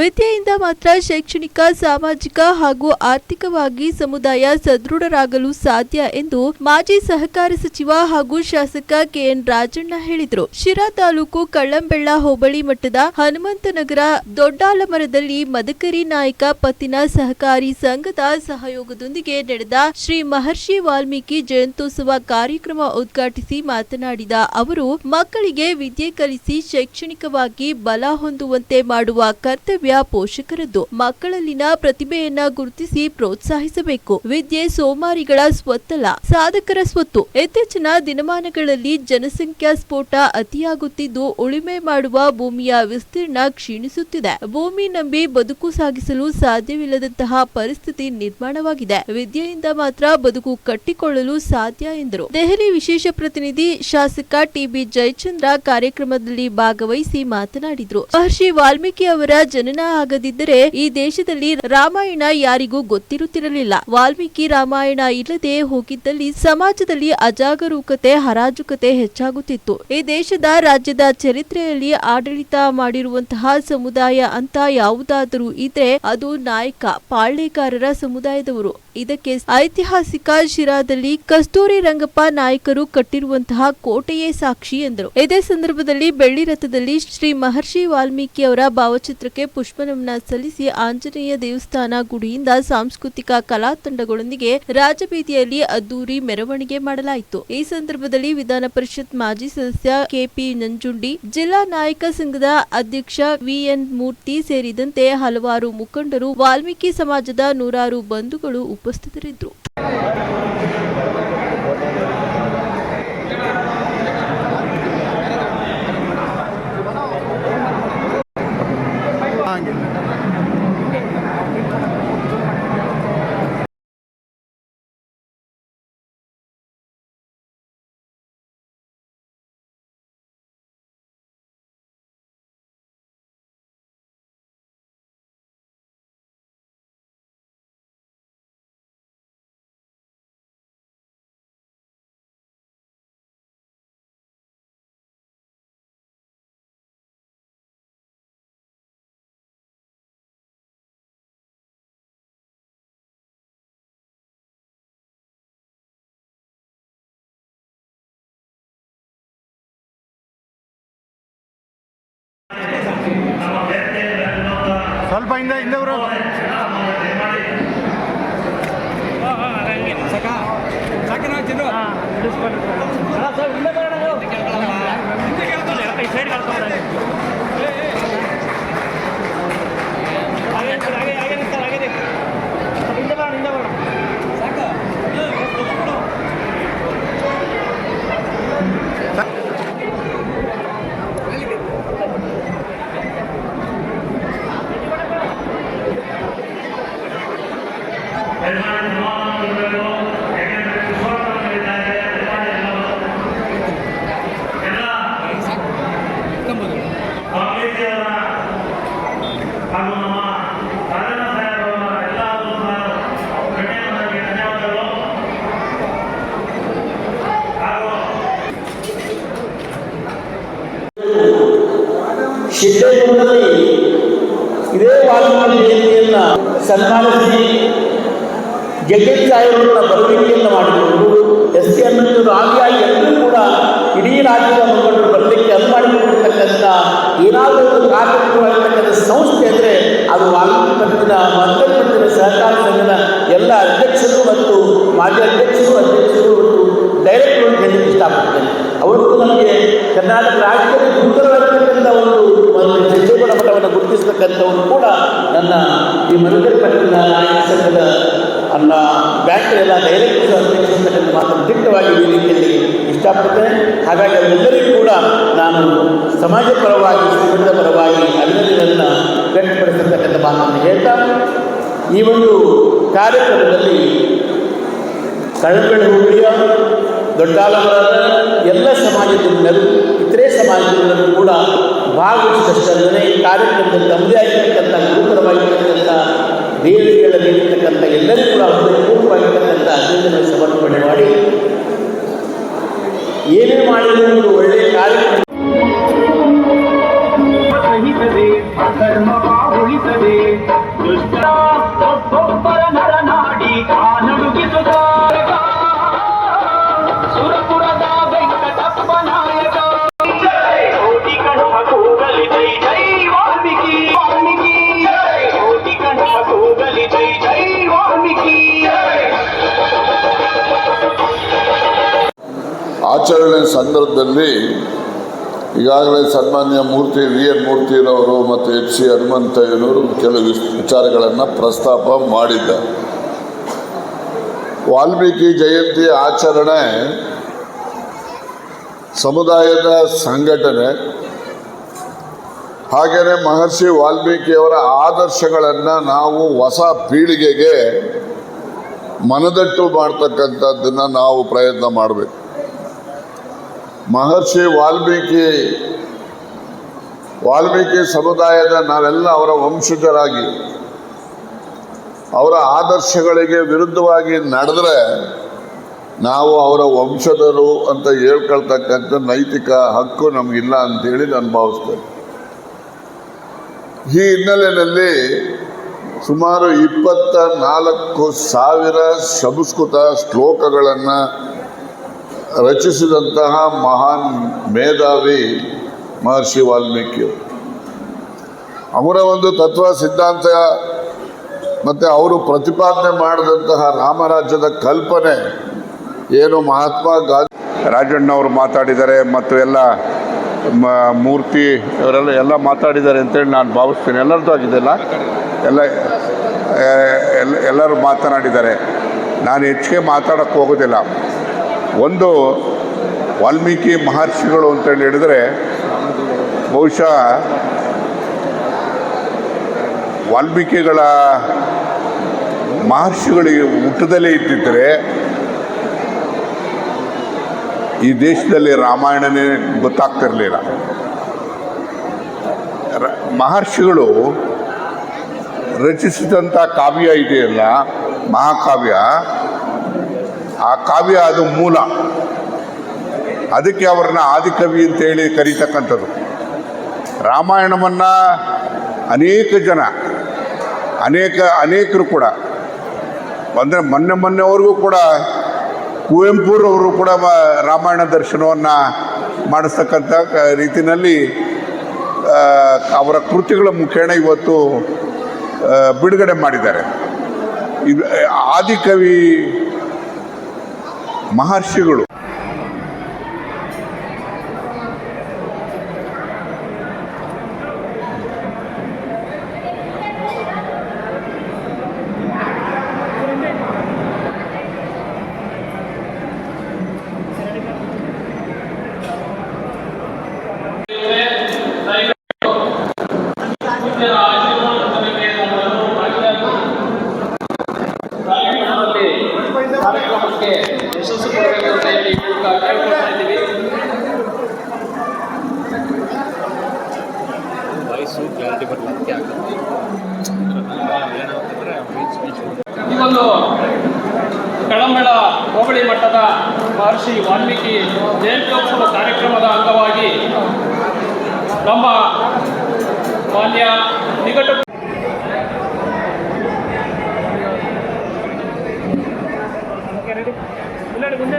ವಿದ್ಯೆಯಿಂದ ಮಾತ್ರ ಶೈಕ್ಷಣಿಕ, ಸಾಮಾಜಿಕ ಹಾಗೂ ಆರ್ಥಿಕವಾಗಿ ಸಮುದಾಯ ಸದೃಢರಾಗಲು ಸಾಧ್ಯ ಎಂದು ಮಾಜಿ ಸಹಕಾರ ಸಚಿವ ಹಾಗೂ ಶಾಸಕ ಕೆಎನ್ ರಾಜಣ್ಣ ಹೇಳಿದರು. ಶಿರಾ ತಾಲೂಕು ಕಳ್ಳಂಬೆಳ್ಳ ಹೋಬಳಿ ಮಟ್ಟದ ಹನುಮಂತನಗರ ದೊಡ್ಡಾಲಮರದಲ್ಲಿ ಮದಕರಿ ನಾಯಕ ಪತ್ತಿನ ಸಹಕಾರಿ ಸಂಘದ ಸಹಯೋಗದೊಂದಿಗೆ ನಡೆದ ಶ್ರೀ ಮಹರ್ಷಿ ವಾಲ್ಮೀಕಿ ಜಯಂತ್ಯೋತ್ಸವ ಕಾರ್ಯಕ್ರಮ ಉದ್ಘಾಟಿಸಿ ಮಾತನಾಡಿದ ಅವರು, ಮಕ್ಕಳಿಗೆ ವಿದ್ಯೆ ಕಲಿಸಿ ಶೈಕ್ಷಣಿಕವಾಗಿ ಬಲ ಹೊಂದುವಂತೆ ಮಾಡುವ ಕರ್ತವ್ಯ ಪೋಷಕರದ್ದು. ಮಕ್ಕಳಲ್ಲಿನ ಪ್ರತಿಭೆಯನ್ನ ಗುರುತಿಸಿ ಪ್ರೋತ್ಸಾಹಿಸಬೇಕು. ವಿದ್ಯೆ ಸೋಮಾರಿಗಳ ಸ್ವತ್ತಲ್ಲ, ಸಾಧಕರ ಸ್ವತ್ತು. ಇತ್ತೀಚಿನ ದಿನಮಾನಗಳಲ್ಲಿ ಜನಸಂಖ್ಯಾ ಸ್ಫೋಟ ಅತಿಯಾಗುತ್ತಿದ್ದು, ಉಳುಮೆ ಮಾಡುವ ಭೂಮಿಯ ವಿಸ್ತೀರ್ಣ ಕ್ಷೀಣಿಸುತ್ತಿದೆ. ಭೂಮಿ ನಂಬಿ ಬದುಕು ಸಾಗಿಸಲು ಸಾಧ್ಯವಿಲ್ಲದಂತಹ ಪರಿಸ್ಥಿತಿ ನಿರ್ಮಾಣವಾಗಿದೆ. ವಿದ್ಯೆಯಿಂದ ಮಾತ್ರ ಬದುಕು ಕಟ್ಟಿಕೊಳ್ಳಲು ಸಾಧ್ಯ ಎಂದರು. ದೆಹಲಿ ವಿಶೇಷ ಪ್ರತಿನಿಧಿ ಶಾಸಕ ಟಿಬಿ ಜಯಚಂದ್ರ ಕಾರ್ಯಕ್ರಮದಲ್ಲಿ ಭಾಗವಹಿಸಿ ಮಾತನಾಡಿದರು. ಮಹರ್ಷಿ ವಾಲ್ಮೀಕಿ ಅವರ ಜನನ ಆಗದಿದ್ದರೆ ಈ ದೇಶದಲ್ಲಿ ರಾಮಾಯಣ ಯಾರಿಗೂ ಗೊತ್ತಿರುತ್ತಿರಲಿಲ್ಲ. ವಾಲ್ಮೀಕಿ ರಾಮಾಯಣ ಇಲ್ಲದೆ ಹೋಗಿದ್ದಲ್ಲಿ ಸಮಾಜದಲ್ಲಿ ಅಜಾಗರೂಕತೆ ಹರಾಜುಕತೆ ಹೆಚ್ಚಾಗುತ್ತಿತ್ತು. ಈ ದೇಶದ ರಾಜ್ಯದ ಚರಿತ್ರೆಯಲ್ಲಿ ಆಡಳಿತ ಮಾಡಿರುವಂತಹ ಸಮುದಾಯ ಅಂತ ಯಾವುದಾದರೂ ಇದ್ರೆ ಅದು ನಾಯಕ, ಪಾಳ್ಯಗಾರರ ಸಮುದಾಯದವರು. ಇದಕ್ಕೆ ಐತಿಹಾಸಿಕ ಶಿರಾದಲ್ಲಿ ಕಸ್ತೂರಿ ರಂಗಪ್ಪ ನಾಯಕರು ಕಟ್ಟಿರುವಂತಹ ಕೋಟೆಯೇ ಸಾಕ್ಷಿ ಎಂದರು. ಇದೇ ಸಂದರ್ಭದಲ್ಲಿ ಬೆಳ್ಳಿ ರಥದಲ್ಲಿ ಶ್ರೀ ಮಹರ್ಷಿ ವಾಲ್ಮೀಕಿ ಅವರ ಭಾವಚಿತ್ರಕ್ಕೆ ಪುಷ್ಪನಮನ ಸಲ್ಲಿಸಿ ಆಂಜನೇಯ ದೇವಸ್ಥಾನ ಗುಡಿಯಿಂದ ಸಾಂಸ್ಕೃತಿಕ ಕಲಾ ತಂಡಗಳೊಂದಿಗೆ ರಾಜಬೀದಿಯಲ್ಲಿ ಅದ್ದೂರಿ ಮೆರವಣಿಗೆ ಮಾಡಲಾಯಿತು. ಈ ಸಂದರ್ಭದಲ್ಲಿ ವಿಧಾನ ಪರಿಷತ್ ಮಾಜಿ ಸದಸ್ಯ ಕೆಪಿ ನಂಜುಂಡಿ, ಜಿಲ್ಲಾ ನಾಯಕ ಸಂಘದ ಅಧ್ಯಕ್ಷ ವಿಎನ್ ಮೂರ್ತಿ ಸೇರಿದಂತೆ ಹಲವಾರು ಮುಖಂಡರು ವಾಲ್ಮೀಕಿ ಸಮಾಜದ ನೂರಾರು ಬಂಧುಗಳು ಉಪಸ್ಥಿತರಿದ್ದರು. ಸ್ವಲ್ಪ ಹಿಂದೆ ಹಿಂದೆ ಬರೋ ಕಾಂಗ್ರೆಸ್ಸಿಯವರ ಹಾಗೂ ನಮ್ಮ ರಾಜಣ್ಣ ಸಾಹೇಬರ ಎಲ್ಲ ಗಣ್ಯರಿಗೆ ಧನ್ಯವಾದಗಳು ಹಾಗೂ ಸಿದ್ದೇಶ್ವರದಲ್ಲಿ ಇದೇ ವಾಲ್ಮೀಕಿ ಜಯಂತಿಯನ್ನ ಸನ್ಮಾನಿಸಿ ಜಗತ್ ಸಾಹೇಬರನ್ನ ಬರುವಿಕೆಯನ್ನು ಮಾಡಿಕೊಂಡು ಎಸ್ ಟಿ ಅನ್ನೋದು ಆದಿಯಾಗಿ ಎಲ್ಲರೂ ಕೂಡ ಇಡೀ ರಾಜ್ಯದ ಮುಖಂಡರು ಬರಲಿಕ್ಕೆ ಅನುವು ಮಾಡಿಕೊಂಡಿರ್ತಕ್ಕಂಥ ಏನಾದರೂ ಒಂದು ಕಾರ್ಯಕ್ರಮವಾಗಿರ್ತಕ್ಕಂಥ ಸಂಸ್ಥೆ ಅಂದರೆ ಅದು ವಾಲ್ಮೀಕಿ ಪಂಥದ ಮಂತ್ರಿ ಪಂಥದ ಸಹಕಾರ ಸಂಘದ ಎಲ್ಲ ಅಧ್ಯಕ್ಷರು ಮತ್ತು ಮಾಜಿ ಅಧ್ಯಕ್ಷರು ಅಧ್ಯಕ್ಷರು ಮತ್ತು ಡೈರೆಕ್ಟರ್ ಅಂತ ಇಷ್ಟಪಡ್ತೇನೆ. ಅವರು ನಮಗೆ ಕರ್ನಾಟಕ ರಾಜ್ಯದಲ್ಲಿ ಗುರುತರವಾಗಿರ್ತಕ್ಕಂಥ ಒಂದು ಮಠವನ್ನು ಕೂಡ ನನ್ನ ಈ ಪಟ್ಟಣ ನಾಯಕ ಸಂಘದ ಅನ್ನ ಬ್ಯಾಂಕ್ ಎಲ್ಲ ಡೈರೆಕ್ಟರ್ ಅಧ್ಯಕ್ಷ ಮಾತ್ರ ದಿಟ್ಟವಾಗಿ ಈ ರೀತಿಯಲ್ಲಿ ಇಷ್ಟಪಡ್ತೇನೆ. ಹಾಗಾಗಿ ಅವರೆಲ್ಲರಿಗೂ ಕೂಡ ನಾನು ಸಮಾಜ ಪರವಾಗಿ, ಸಂಘದ ಪರವಾಗಿ ಅಭಿನಂದನೆಯನ್ನು ವ್ಯಕ್ತಪಡಿಸತಕ್ಕಂಥ ಮಾತನ್ನು ಹೇಳ್ತಾ, ಈ ಒಂದು ಕಾರ್ಯಕ್ರಮದಲ್ಲಿ ಕಳಂಬೆಳೆ ಹೋಬಳಿಯ ದೊಡ್ಡಾಲವರ ಎಲ್ಲ ಸಮಾಜದಿಂದಲೂ ಇತರೆ ಸಮಾಜದಿಂದಲೂ ಕೂಡ ಭಾಗವಹಿಸಿದಷ್ಟಲ್ಲದೆ ಈ ಕಾರ್ಯಕ್ರಮದಲ್ಲಿ ತಮ್ಮದೇ ಆಗಿರ್ತಕ್ಕಂಥ ಗುರುಕರವಾಗಿರ್ತಕ್ಕಂಥ ದೇವಿಗಳ ನೀಡಿರ್ತಕ್ಕಂಥ ಎಲ್ಲರೂ ಕೂಡ ಹೃದಯಪೂರ್ವವಾಗಿರ್ತಕ್ಕಂಥ ಅಭಿನಂದನೆ ಸಮರ್ಪಣೆ ಮಾಡಿ ಏನೇ ಮಾಡಿದರೂ ಒಂದು ಒಳ್ಳೆಯ ಕಾರ್ಯಕ್ರಮ ಸಹಿಸದೆ ಸಂದರ್ಭದಲ್ಲಿ ಈಗಾಗಲೇ ಸನ್ಮಾನ್ಯ ಮೂರ್ತಿ ವಿ ಎನ್ ಮೂರ್ತಿರವರು ಮತ್ತು ಎಚ್ ಸಿ ಹನುಮಂತಯ್ಯನವರು ಕೆಲವು ವಿಚಾರಗಳನ್ನು ಪ್ರಸ್ತಾಪ ಮಾಡಿದ್ದ ವಾಲ್ಮೀಕಿ ಜಯಂತಿ ಆಚರಣೆ ಸಮುದಾಯದ ಸಂಘಟನೆ, ಹಾಗೆಯೇ ಮಹರ್ಷಿ ವಾಲ್ಮೀಕಿಯವರ ಆದರ್ಶಗಳನ್ನು ನಾವು ಹೊಸ ಪೀಳಿಗೆಗೆ ಮನದಟ್ಟು ಮಾಡ್ತಕ್ಕಂಥದ್ದನ್ನು ನಾವು ಪ್ರಯತ್ನ ಮಾಡಬೇಕು. ಮಹರ್ಷಿ ವಾಲ್ಮೀಕಿ ವಾಲ್ಮೀಕಿ ಸಮುದಾಯದ ನಾವೆಲ್ಲ ಅವರ ವಂಶಜರಾಗಿ, ಅವರ ಆದರ್ಶಗಳಿಗೆ ವಿರುದ್ಧವಾಗಿ ನಡೆದ್ರೆ ನಾವು ಅವರ ವಂಶದರು ಅಂತ ಹೇಳ್ಕೊಳ್ತಕ್ಕಂಥ ನೈತಿಕ ಹಕ್ಕು ನಮಗಿಲ್ಲ ಅಂತೇಳಿ ನಾನು ಭಾವಿಸ್ತೇನೆ. ಈ ಹಿನ್ನೆಲೆಯಲ್ಲಿ ಸುಮಾರು ಇಪ್ಪತ್ತ ನಾಲ್ಕು ಸಾವಿರ ಸಂಸ್ಕೃತ ಶ್ಲೋಕಗಳನ್ನು ರಚಿಸಿದಂತಹ ಮಹಾನ್ ಮೇಧಾವಿ ಮಹರ್ಷಿ ವಾಲ್ಮೀಕಿ. ಅವರ ಒಂದು ತತ್ವ, ಸಿದ್ಧಾಂತ ಮತ್ತು ಅವರು ಪ್ರತಿಪಾದನೆ ಮಾಡಿದಂತಹ ರಾಮರಾಜ್ಯದ ಕಲ್ಪನೆ ಏನು? ಮಹಾತ್ಮ ಗಾಂಧಿ ರಾಜಣ್ಣವರು ಮಾತಾಡಿದ್ದಾರೆ ಮತ್ತು ಎಲ್ಲ ಮೂರ್ತಿ ಇವರೆಲ್ಲ ಎಲ್ಲ ಮಾತಾಡಿದ್ದಾರೆ ಅಂತೇಳಿ ನಾನು ಭಾವಿಸ್ತೇನೆ. ಎಲ್ಲರದ್ದು ಎಲ್ಲ ಎಲ್ಲ, ಎಲ್ಲರೂ ಮಾತನಾಡಿದ್ದಾರೆ. ನಾನು ಹೆಚ್ಚಿಗೆ ಮಾತಾಡೋಕ್ಕೆ ಹೋಗೋದಿಲ್ಲ. ಒಂದು ವಾಲ್ಮೀಕಿ ಮಹರ್ಷಿಗಳು ಅಂತೇಳಿ ಹೇಳಿದರೆ, ಬಹುಶಃ ವಾಲ್ಮೀಕಿಗಳ ಮಹರ್ಷಿಗಳಿಗೆ ಊಟದಲ್ಲೇ ಇದ್ದಿದ್ದರೆ ಈ ದೇಶದಲ್ಲಿ ರಾಮಾಯಣನೇ ಗೊತ್ತಾಗ್ತಿರಲಿಲ್ಲ. ಮಹರ್ಷಿಗಳು ರಚಿಸಿದಂಥ ಕಾವ್ಯ ಇದೆಯಲ್ಲ, ಮಹಾಕಾವ್ಯ ಆ ಕಾವ್ಯ ಅದು ಮೂಲ. ಅದಕ್ಕೆ ಅವ್ರನ್ನ ಆದಿಕವಿ ಅಂತೇಳಿ ಕರೀತಕ್ಕಂಥದ್ದು. ರಾಮಾಯಣವನ್ನು ಅನೇಕ ಜನ, ಅನೇಕ, ಅನೇಕರು ಕೂಡ, ಅಂದರೆ ಮೊನ್ನೆ ಮೊನ್ನೆವರೆಗೂ ಕೂಡ ಕುವೆಂಪುರವರು ಕೂಡ ರಾಮಾಯಣ ದರ್ಶನವನ್ನು ಮಾಡಿಸ್ತಕ್ಕಂಥ ರೀತಿಯಲ್ಲಿ ಅವರ ಕೃತಿಗಳ ಮುಖೇಣ ಇವತ್ತು ಬಿಡುಗಡೆ ಮಾಡಿದ್ದಾರೆ. ಇದು, ಆದಿಕವಿ ಮಹರ್ಷಿಗಳು. ಬಟ್ ಹೋಬಳಿ ಮಟ್ಟದ ಮಹರ್ಷಿ ವಾಲ್ಮೀಕಿ ಜಯಂತ್ಯೋತ್ಸವ ಕಾರ್ಯಕ್ರಮದ ಅಂಗವಾಗಿ ನಮ್ಮ ಮಾನ್ಯ ನಿಕಟ ಮುಂದೆ